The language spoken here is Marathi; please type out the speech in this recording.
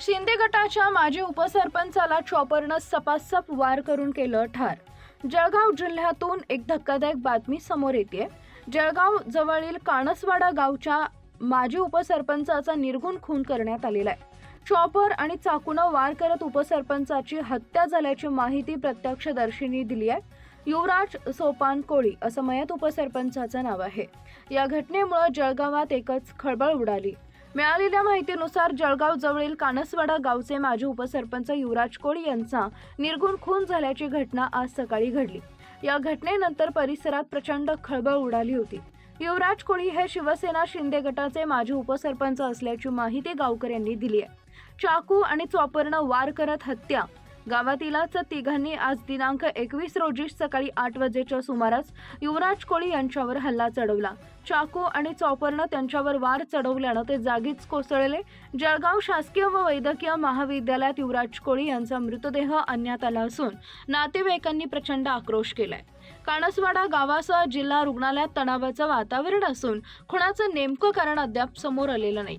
शिंदे गटाच्या माजी उपसरपंचाला चॉपरनं सपासप वार करून केलं ठार. जळगाव जिल्ह्यातून एक धक्कादायक बातमी समोर येते जळगाव जवळील काणसवाडा गावच्या माजी उपसरपंचाचा निर्गुण खून करण्यात आलेला आहे. चॉपर आणि चाकूनं वार करत उपसरपंचाची हत्या झाल्याची माहिती प्रत्यक्षदर्शींनी दिली आहे. युवराज सोपान कोळी असं मयत उपसरपंचाचं नाव आहे. या घटनेमुळे जळगावात एकच खळबळ उडाली. मिळालेल्या माहितीनुसार जळगाव जवळील कानसवाडा गावचे माजी उपसरपंच युवराज कोळी यांचा निर्गुण खून झाल्याची घटना आज सकाळी घडली. या घटनेनंतर परिसरात प्रचंड खळबळ उडाली होती. युवराज कोळी हे शिवसेना शिंदे गटाचे माजी उपसरपंच असल्याची माहिती गावकऱ्यांनी दिली आहे. चाकू आणि चॉपरनं वार करत हत्या गावातीलच तिघांनी आज दिनांक एकवीस रोजी सकाळी आठ वाजेच्या सुमारास युवराज कोळी यांच्यावर हल्ला चढवला. चाकू आणि चॉपरनं त्यांच्यावर वार चढवल्यानं ते जागीच कोसळले. जळगाव शासकीय व वैद्यकीय महाविद्यालयात युवराज कोळी यांचा मृतदेह आणण्यात आला असून नातेवाईकांनी प्रचंड आक्रोश केलाय. काणसवाडा गावासह जिल्हा रुग्णालयात तणावाचं वातावरण असून खुणाचं नेमकं कारण अद्याप समोर आलेलं नाही.